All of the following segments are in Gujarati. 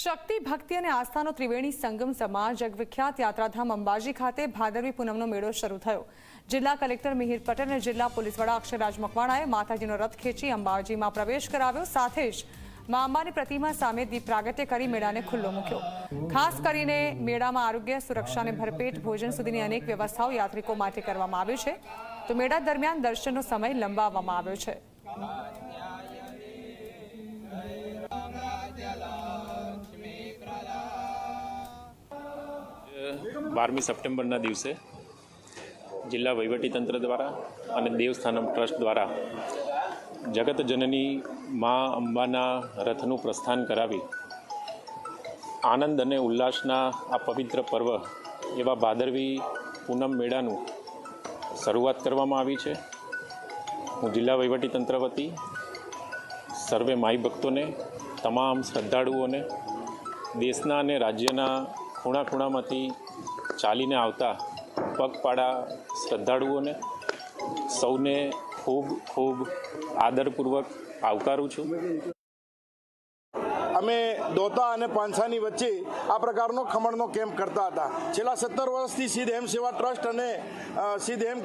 શક્તિ, ભક્તિ અને આસ્થાનો ત્રિવેણી સંગમ સમાજ જગવિખ્યાત યાત્રાધામ અંબાજી ખાતે ભાદરવી પૂનમનો મેળો શરૂ થયો. જિલ્લા કલેક્ટર મિહિર પટેલ અને જિલ્લા પોલીસ વડા અક્ષયરાજ મકવાણાએ માતાજીનો રથ ખેંચી અંબાજીમાં પ્રવેશ કરાવ્યો. સાથે જ મા અંબાની પ્રતિમા સામે દીપ પ્રાગટ્ય કરી મેળાને ખુલ્લો મૂક્યો. ખાસ કરીને મેળામાં આરોગ્ય સુરક્ષાને ભરપેટ ભોજન સુધીની અનેક વ્યવસ્થાઓ યાત્રિકો માટે કરવામાં આવી છે. તો મેળા દરમિયાન દર્શનનો સમય લંબાવવામાં આવ્યો છે. બારમી સપ્ટેમ્બરના દિવસે જિલ્લા વહીવટીતંત્ર દ્વારા અને દેવસ્થાનમ ટ્રસ્ટ દ્વારા જગત જનની મા અંબાના રથનું પ્રસ્થાન કરાવી આનંદ અને ઉલ્લાસના આ પવિત્ર પર્વ એવા ભાદરવી પૂનમ મેળાનું શરૂઆત કરવામાં આવી છે. હું જિલ્લા વહીવટીતંત્ર વતી સર્વે માઈ ભક્તોને, તમામ શ્રદ્ધાળુઓને, દેશના અને રાજ્યના ખૂણા ખૂણામાંથી ચાલીને આવતા પગપાળા શ્રદ્ધાળુઓને સૌને ખૂબ ખૂબ આદરપૂર્વક આવકારું છું. અમે દોતા અને પાંસાની વચ્ચે આ પ્રકારનો ખમણનો કેમ્પ કરતા હતા. છેલ્લા સત્તર વર્ષથી સિદ્ધ હેમ સેવા ટ્રસ્ટ અને સિદ્ધ હેમ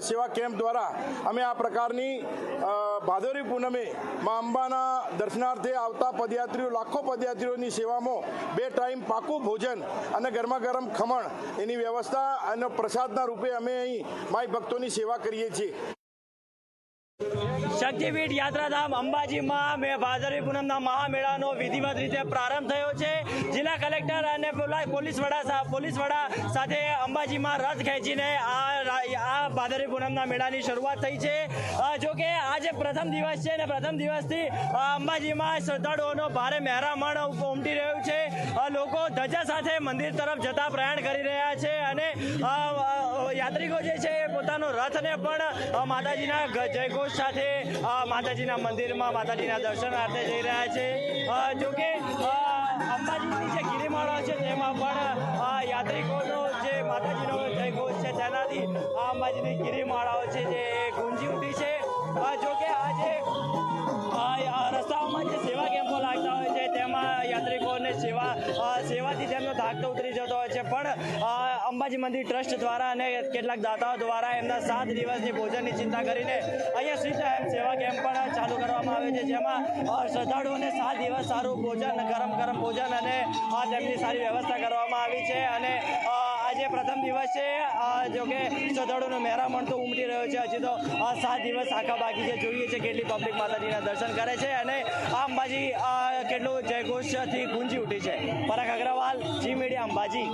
સેવા કેમ્પ દ્વારા અમે આ પ્રકારની અ, ભાદરવી પૂનમે મા અંબાના દર્શનાર્થે આવતા પદયાત્રીઓ લાખો પદયાત્રીઓની સેવામાં બે ટાઈમ પાકું ભોજન અને ગરમા ગરમ ખમણ એની વ્યવસ્થા અને પ્રસાદના રૂપે અમે અહીં માય ભક્તોની સેવા કરીએ છીએ. શક્તિપીઠ યાત્રાધામ અંબાજીમાં મે ભાદરવી પૂનમના મહામેળાનો વિધિવત રીતે પ્રારંભ થયો છે જિલ્લા કલેક્ટર અને પોલીસ વડા પોલીસ વડા સાથે અંબાજીમાં રથ ખેંચીને આ આ ભાદરવી પૂનમના મેળાની શરૂઆત થઈ છે. જો કે આજે પ્રથમ દિવસ છે અને પ્રથમ દિવસથી અંબાજીમાં શ્રદ્ધાળુઓનો ભારે મહેરામણ ઉમટી રહ્યું છે. લોકો ધજા સાથે મંદિર તરફ જતા પ્રયાણ કરી રહ્યા છે અને યાત્રિકો જે છે એ પોતાનો રથને પણ માતાજીના જયઘોષ સાથે માતાજીના મંદિરમાં માતાજીના દર્શનાર્થે જઈ રહ્યા છે. જોકે અંબાજીની જે ગિરિમાળા છે તેમાં પણ યાત્રિકોનો જે માતાજીનો જયઘોષ છે તેનાથી અંબાજીની ગિરિમાળાઓ છે જે ગુંજી ઉઠી છે યાત્રિકોને સેવા સેવાથી તેમનો ધાક તો ઉતરી જતો હોય છે. પણ અંબાજી મંદિર ટ્રસ્ટ દ્વારા અને કેટલાક દાતાઓ દ્વારા એમના સાત દિવસની ભોજનની ચિંતા કરીને અહીંયા સિદ્ધ એમ સેવા કેમ્પ પણ ચાલુ કરવામાં આવે છે, જેમાં શ્રદ્ધાળુઓને સાત દિવસ સારું ભોજન, ગરમ ગરમ ભોજન અને તેમની સારી વ્યવસ્થા કરવામાં આવી છે. અને આજે પ્રથમ દિવસ છે. અ, જો કે શ્રદ્ધાળુઓનો મહેરામણ તો ઉમટી રહ્યો છે. હજી તો સાત દિવસ આખા બાકી છે. જોઈએ છે કેટલી પબ્લિક માતાજીના દર્શન કરે છે અને આ અંબાજી કેટલું જયઘોષથી ગુંજી ઉઠી છે. પરાગ અગ્રવાલ જી મીડિયા અંબાજી.